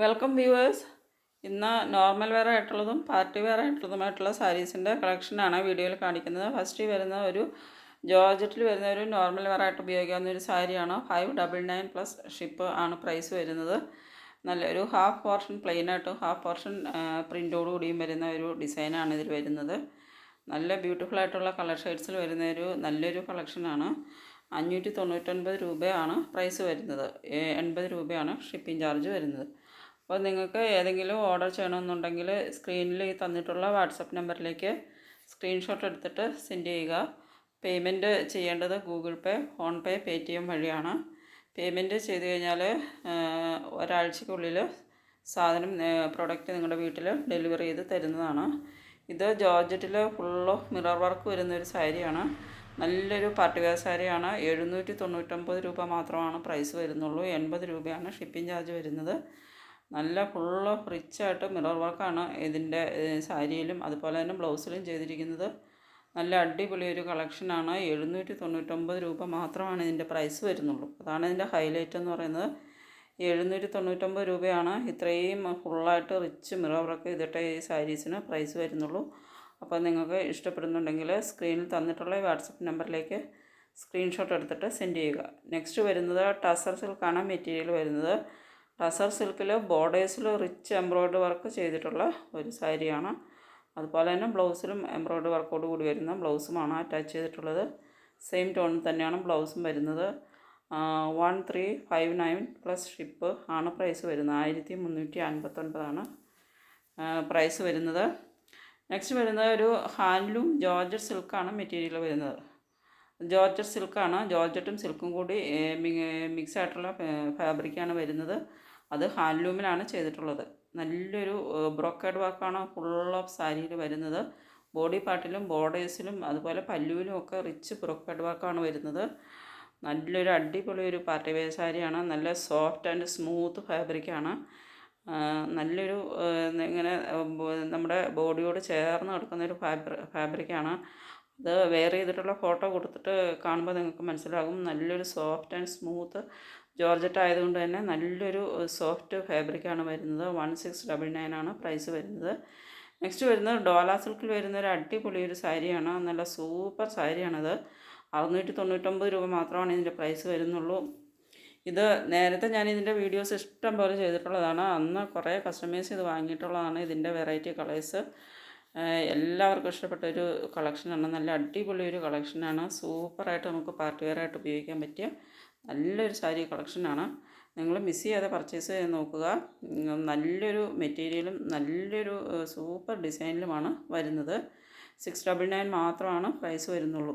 Welcome viewers ഇന്ന് normal wear ആയിട്ടുള്ളതും party wear ആയിട്ടുള്ളതുമായിട്ടുള്ള സാരീസിന്റെ കളക്ഷനാണ് വീഡിയോയിൽ കാണിക്കുന്നത്. ഫസ്റ്റ് വരുന്ന ഒരു ജോർജറ്റിൽ വരുന്ന ഒരു നോർമൽ വെയർ ആയിട്ട് ഉപയോഗിക്കാവുന്ന ഒരു സാരിയാണ് five double nine plus ship ആണ് പ്രൈസ് വരുന്നത്. നല്ലൊരു ഹാഫ് പോർഷൻ പ്ലെയിൻ ആയിട്ടും ഹാഫ് പോർഷൻ പ്രിന്റോട് കൂടിയും വരുന്ന ഒരു ഡിസൈനാണ് ഇതിൽ വരുന്നത്. നല്ല ബ്യൂട്ടിഫുൾ ആയിട്ടുള്ള കളർ ഷെയ്ഡ്സിൽ വരുന്ന ഒരു നല്ലൊരു കളക്ഷനാണ് അഞ്ഞൂറ്റി തൊണ്ണൂറ്റൊൻപത് രൂപയാണ് പ്രൈസ് വരുന്നത്. എൺപത് രൂപയാണ് ഷിപ്പിംഗ് ചാർജ് വരുന്നത്. അപ്പോൾ നിങ്ങൾക്ക് ഏതെങ്കിലും ഓർഡർ ചെയ്യണമെന്നുണ്ടെങ്കിൽ സ്ക്രീനിൽ ഈ തന്നിട്ടുള്ള വാട്സപ്പ് നമ്പറിലേക്ക് സ്ക്രീൻഷോട്ട് എടുത്തിട്ട് സെൻഡ് ചെയ്യുക. പേയ്മെന്റ് ചെയ്യേണ്ടത് Google Pay PhonePe Paytm വഴിയാണ്. പേയ്മെന്റ് ചെയ്ത് കഴിഞ്ഞാൽ ഒരാഴ്ചക്കുള്ളിൽ സാധനം പ്രൊഡക്റ്റ് നിങ്ങളുടെ വീട്ടിൽ ഡെലിവറി ചെയ്ത് തരുന്നതാണ്. ഇത് ജോർജറ്റിൽ ഫുള്ള് മിറർ വർക്ക് വരുന്ന ഒരു സാരിയാണ്. നല്ലൊരു പാർട്ടി വെയർ സാരിയാണ്. എഴുന്നൂറ്റി തൊണ്ണൂറ്റൊമ്പത് രൂപ മാത്രമാണ് പ്രൈസ് വരുന്നുള്ളൂ. എൺപത് രൂപയാണ് ഷിപ്പിംഗ് ചാർജ് വരുന്നത്. നല്ല ഫുള്ള് ഓഫ് റിച്ച് ആയിട്ട് മിറർ വർക്കാണ് ഇതിന്റെ സാരിയിലും അതുപോലെ തന്നെ ബ്ലൗസിലും ചെയ്തിരിക്കുന്നത്. നല്ല അടിപൊളി ഒരു കളക്ഷനാണ് എഴുന്നൂറ്റി തൊണ്ണൂറ്റൊമ്പത് രൂപ മാത്രമാണ് ഇതിന്റെ പ്രൈസ് വരുന്നുള്ളൂ. അതാണ് ഇതിന്റെ ഹൈലൈറ്റ് എന്ന് പറയുന്നത്. എഴുന്നൂറ്റി തൊണ്ണൂറ്റൊമ്പത് രൂപയാണ്. ഇത്രയും ഫുള്ളായിട്ട് റിച്ച് മിറർ വർക്ക് ചെയ്തിട്ട് ഈ സാരീസിന് പ്രൈസ് വരുന്നുള്ളൂ. അപ്പോൾ നിങ്ങൾക്ക് ഇഷ്ടപ്പെടുന്നുണ്ടെങ്കിൽ സ്ക്രീനിൽ തന്നിട്ടുള്ള വാട്സപ്പ് നമ്പറിലേക്ക് സ്ക്രീൻഷോട്ട് എടുത്തിട്ട് സെൻഡ് ചെയ്യുക. നെക്സ്റ്റ് വരുന്നത് ടസർ സിൽക്കാണ് മെറ്റീരിയൽ വരുന്നത്. ടസർ സിൽക്കിൽ ബോർഡേഴ്സിൽ റിച്ച് എംബ്രോയ്ഡറി വർക്ക് ചെയ്തിട്ടുള്ള ഒരു സാരിയാണ്. അതുപോലെ തന്നെ ബ്ലൗസിലും എംബ്രോയ്ഡറി വർക്കോട് കൂടി വരുന്ന ബ്ലൗസുമാണ് അറ്റാച്ച് ചെയ്തിട്ടുള്ളത്. സെയിം ടോണിൽ തന്നെയാണ് ബ്ലൗസും വരുന്നത്. One three five nine plus ship ആണ് പ്രൈസ് വരുന്നത്. ആയിരത്തി മുന്നൂറ്റി അൻപത്തൊൻപതാണ് പ്രൈസ് വരുന്നത്. നെക്സ്റ്റ് വരുന്നത് ഒരു ഹാൻഡ്ലൂം ജോർജ് സിൽക്കാണ് മെറ്റീരിയൽ വരുന്നത്. ജോർജറ്റ് സിൽക്കാണ്. ജോർജറ്റും സിൽക്കും കൂടി മിക്സ് ആയിട്ടുള്ള ഫാബ്രിക്കാണ് വരുന്നത്. അത് ഹാൻഡ്ലൂമിലാണ് ചെയ്തിട്ടുള്ളത്. നല്ലൊരു ബ്രോക്കേഡ് വർക്കാണ് ഫുൾ ഓഫ് സാരിയിൽ വരുന്നത്. ബോഡി പാർട്ടിലും ബോർഡേഴ്സിലും അതുപോലെ പല്ലുവിലും ഒക്കെ റിച്ച് ബ്രോക്കേഡ് വർക്കാണ് വരുന്നത്. നല്ലൊരു അടിപൊളി ഒരു പാർട്ടി വെയർ സാരിയാണ്. നല്ല സോഫ്റ്റ് ആൻഡ് സ്മൂത്ത് ഫാബ്രിക്കാണ് നല്ലൊരു ഇങ്ങനെ നമ്മുടെ ബോഡിയോട് ചേർന്ന് കിടക്കുന്ന ഒരു ഫാബ്രി ഫാബ്രിക്കാണ്. അത് വെയർ ചെയ്തിട്ടുള്ള ഫോട്ടോ കൊടുത്തിട്ട് കാണുമ്പോൾ നിങ്ങൾക്ക് മനസ്സിലാകും. നല്ലൊരു സോഫ്റ്റ് ആൻഡ് സ്മൂത്ത് ജോർജറ്റ് ആയതുകൊണ്ട് തന്നെ നല്ലൊരു സോഫ്റ്റ് ഫാബ്രിക്കാണ് വരുന്നത്. വൺ സിക്സ് ഡബിൾ നയൻ ആണ് പ്രൈസ് വരുന്നത്. നെക്സ്റ്റ് വരുന്നത് ഡോല സിൽക്കിൽ വരുന്ന ഒരു അടിപൊളി ഒരു സാരിയാണ്. നല്ല സൂപ്പർ സാരിയാണത്. അറുന്നൂറ്റി തൊണ്ണൂറ്റൊമ്പത് രൂപ മാത്രമാണ് ഇതിന്റെ പ്രൈസ് വരുന്നുള്ളൂ. ഇത് നേരത്തെ ഞാൻ ഇതിന്റെ വീഡിയോസ് ഇഷ്ടം പോലെ ചെയ്തിട്ടുള്ളതാണ്. അന്ന് കുറേ കസ്റ്റമേഴ്സ് ഇത് വാങ്ങിയിട്ടുള്ളതാണ് ഇതിന്റെ വെറൈറ്റി കളേഴ്സ്. എല്ലാവർക്കും ഇഷ്ടപ്പെട്ട ഒരു കളക്ഷനാണ് നല്ല അടിപൊളി ഒരു കളക്ഷനാണ് സൂപ്പറായിട്ട് നമുക്ക് പാർട്ടി വെയറായിട്ട് ഉപയോഗിക്കാൻ പറ്റിയ നല്ലൊരു സാരി കളക്ഷനാണ് നിങ്ങൾ മിസ് ചെയ്യാതെ പർച്ചേസ് ചെയ്ത് നോക്കുക. നല്ലൊരു മെറ്റീരിയലും നല്ലൊരു സൂപ്പർ ഡിസൈനിലുമാണ് വരുന്നത്. സിക്സ് ഡബിൾ നയൻ മാത്രമാണ് പ്രൈസ് വരുന്നുള്ളൂ.